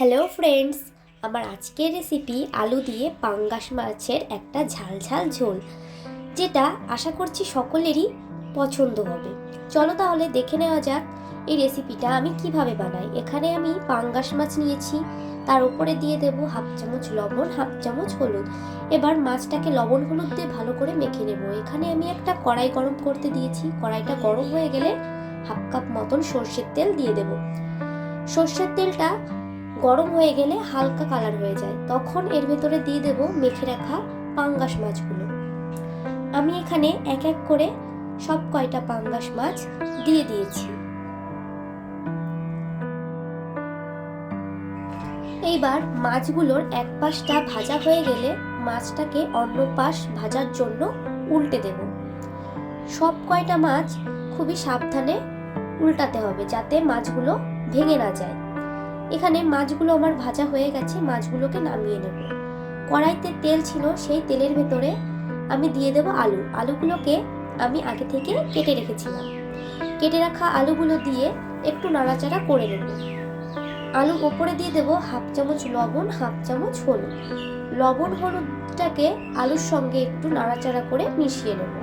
Hello friends আমার আজকের recipe আলু দিয়ে পাঙ্গাস মাছের একটা ঝাল ঝাল ঝোল যেটা আশা করছি সকলেরই পছন্দ হবে। চলো তাহলে দেখে নেওয়া যাক এই রেসিপিটা আমি কীভাবে বানাই। এখানে আমি পাঙ্গাস মাছ নিয়েছি, তার উপরে দিয়ে দেব হাফ চামচ লবণ, হাফ চামচ হলুদ। এবার মাছটাকে লবণ হলুদ দিয়ে ভালো করে মেখে নেব। এখানে আমি একটা কড়াই গরম করতে দিয়েছি। কড়াইটা গরম হয়ে গেলে হাফ কাপ মতন সর্ষের তেল দিয়ে দেব। সর্ষের তেলটা গরম হয়ে গেলে হালকা কালার হয়ে যায়। তখন এর ভেতরে দিয়ে দেব মেখে রাখা পাঙ্গাস মাছগুলো। আমি এখানে এক এক করে সব কয়টা পাঙ্গাস মাছ দিয়ে দিয়েছি। এইবার মাছগুলোর এক পাশটা ভাজা হয়ে গেলে মাছটাকে অন্য পাশ ভাজার জন্য উল্টে দেব। সব কয়টা মাছ খুবই সাবধানে উল্টাতে হবে যাতে মাছগুলো ভেঙে না যায়। এখানে মাছগুলো আমার ভাজা হয়ে গেছে, মাছগুলোকে নামিয়ে নেব। কড়াইতে তেল ছিল, সেই তেলের ভেতরে আমি দিয়ে দেব আলু। আলুগুলোকে আমি আগে থেকে কেটে রেখেছিলাম। কেটে রাখা আলুগুলো দিয়ে একটু নাড়াচাড়া করে নেব। আলু ওপরে দিয়ে দেব হাফ চামচ লবণ, হাফ চামচ হলুদ। লবণ হলুদটাকে আলুর সঙ্গে একটু নাড়াচাড়া করে মিশিয়ে নেব।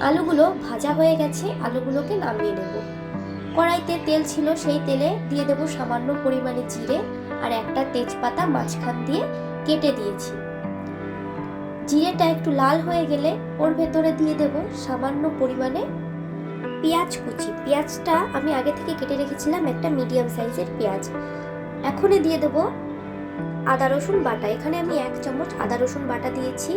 আলুগুলো ভাজা হয়ে গেছে, আলুগুলোকে নামিয়ে নেব। কড়াইতে তেল ছিল সেই তেলে দিয়ে দেব সামান্য পরিমাণে জিরে আর একটা তেজপাতা মাঝখান দিয়ে কেটে দিয়েছি। জিরেটা একটু লাল হয়ে গেলে ওর ভেতরে দিয়ে দেব সামান্য পরিমাণে পেঁয়াজ কুচি। পেঁয়াজটা আমি আগে থেকে কেটে রেখেছিলাম একটা মিডিয়াম সাইজের পেঁয়াজ। এখনই দিয়ে দেব আদা, রসুন বাটা। এখানে আমি এক চামচ আদা, রসুন বাটা দিয়েছি।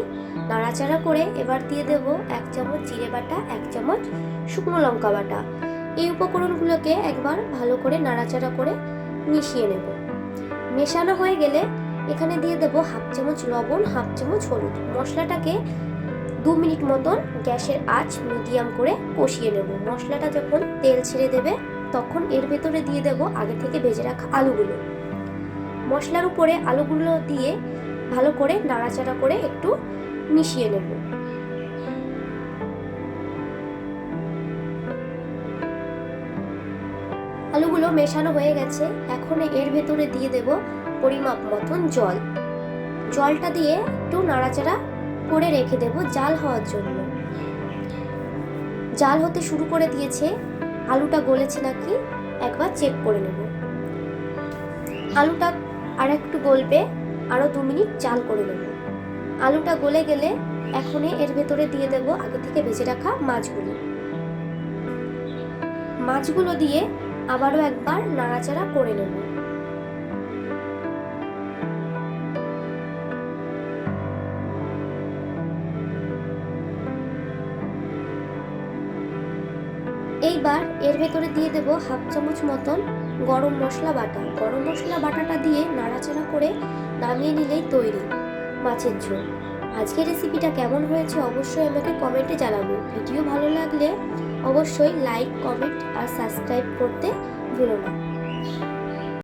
নাড়াচাড়া করে এবার দিয়ে দেব এক চামচ জিরে বাটা, এক চামচ শুকনো লঙ্কা বাটা। এই উপকরণগুলোকে একবার ভালো করে নাড়াচাড়া করে মিশিয়ে নেব। মেশানো হয়ে গেলে এখানে দিয়ে দেব হাফ চামচ লবণ, হাফ চামচ হলুদ। মশলাটাকে দু মিনিট মতন গ্যাসের আঁচ মিডিয়াম করে কষিয়ে নেব। মশলাটা যখন তেল ছেড়ে দেবে, তখন এর ভেতরে দিয়ে দেব আগে থেকে ভেজে রাখা আলুগুলো। মশলার উপরে আলুগুলো দিয়ে ভালো করে নাড়াচাড়া করে একটু মিশিয়ে নেব। আলুগুলো মেশানো হয়ে গেছে। এখন এর ভেতরে দিয়ে দেব পরিমাপ মতন জল। জলটা দিয়ে একটু নাড়াচাড়া করে রেখে দেব জাল হওয়ার জন্য। জাল হতে শুরু করে দিয়েছে। আলুটা গলেছে নাকি? একবার চেক করে নেব। আলুটা আর একটু গলবে আরও দু মিনিট জাল করে নেব। আলুটা গলে গেলে এখনই এর ভেতরে দিয়ে দেব আগে থেকে ভেজে রাখা মাছগুলো। মাছগুলো দিয়ে আবারও একবার নাড়াচাড়া করে নেব। এইবার এর ভেতরে দিয়ে দেব হাফ চামচ মতন গরম মশলা বাটা। গরম মশলা বাটাটা দিয়ে নাড়াচাড়া করে নামিয়ে নিলেই তৈরি মাছের ঝোল। আজকের রেসিপিটা কেমন হয়েছে অবশ্যই আমাকে কমেন্টে জানাব। ভিডিও ভালো লাগলে অবশ্যই লাইক কমেন্ট আর সাবস্ক্রাইব করতে ভুলো না।